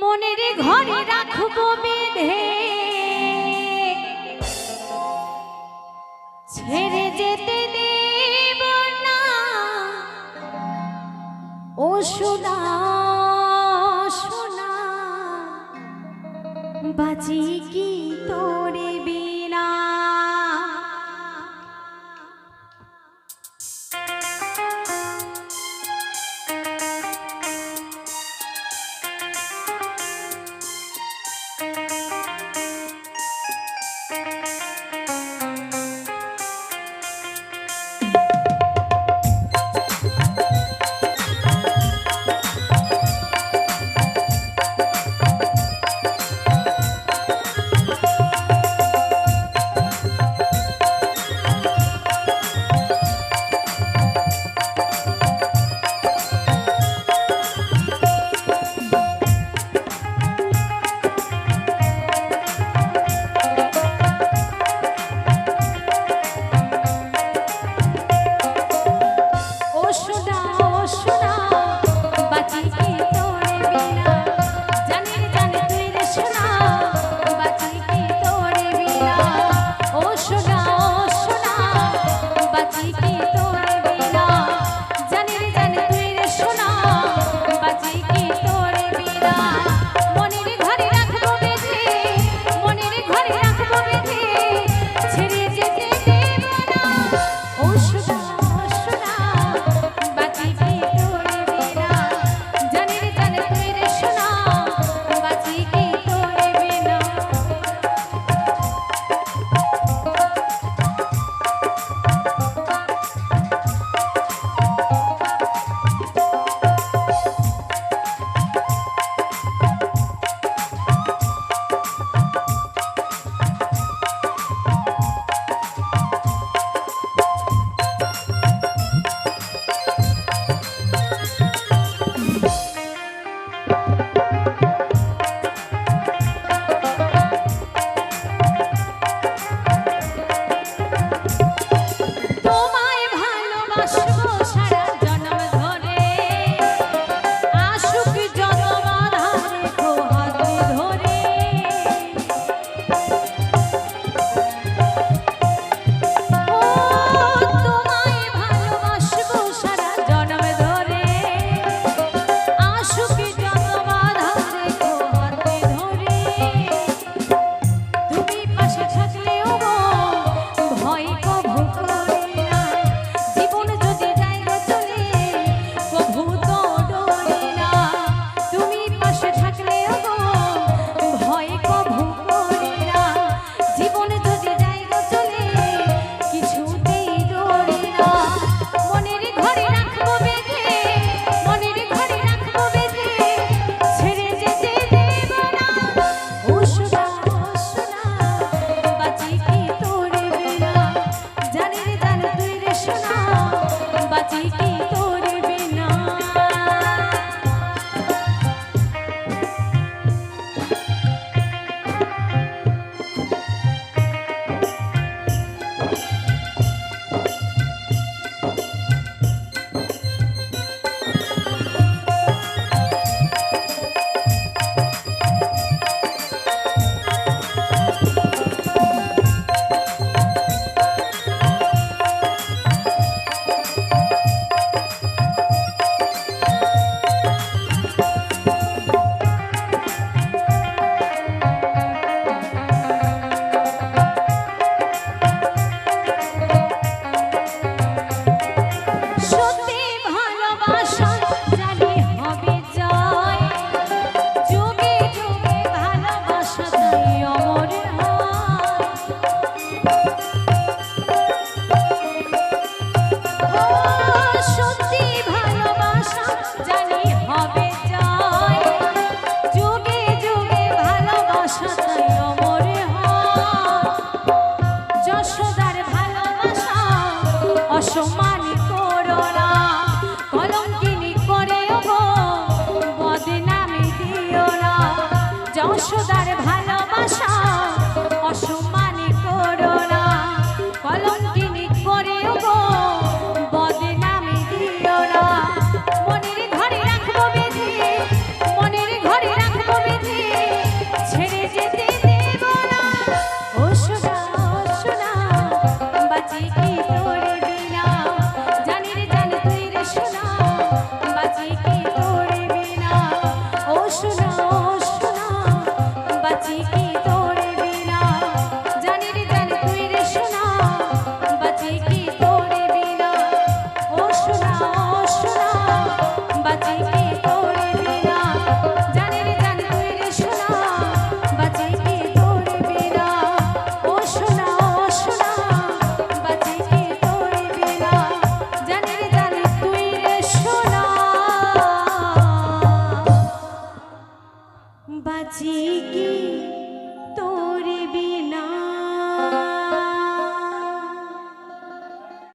মনের ঘরে রাখব বেঁধে। ছেড়ে যেতে দেব না। ও সোনা সোনা বাজি কি না সদার ভালোবাসা অসমান করো না। কলঙ্কিনি করে বদনামি দিও না। যশোদার ভালোবাসা বাঁচি কি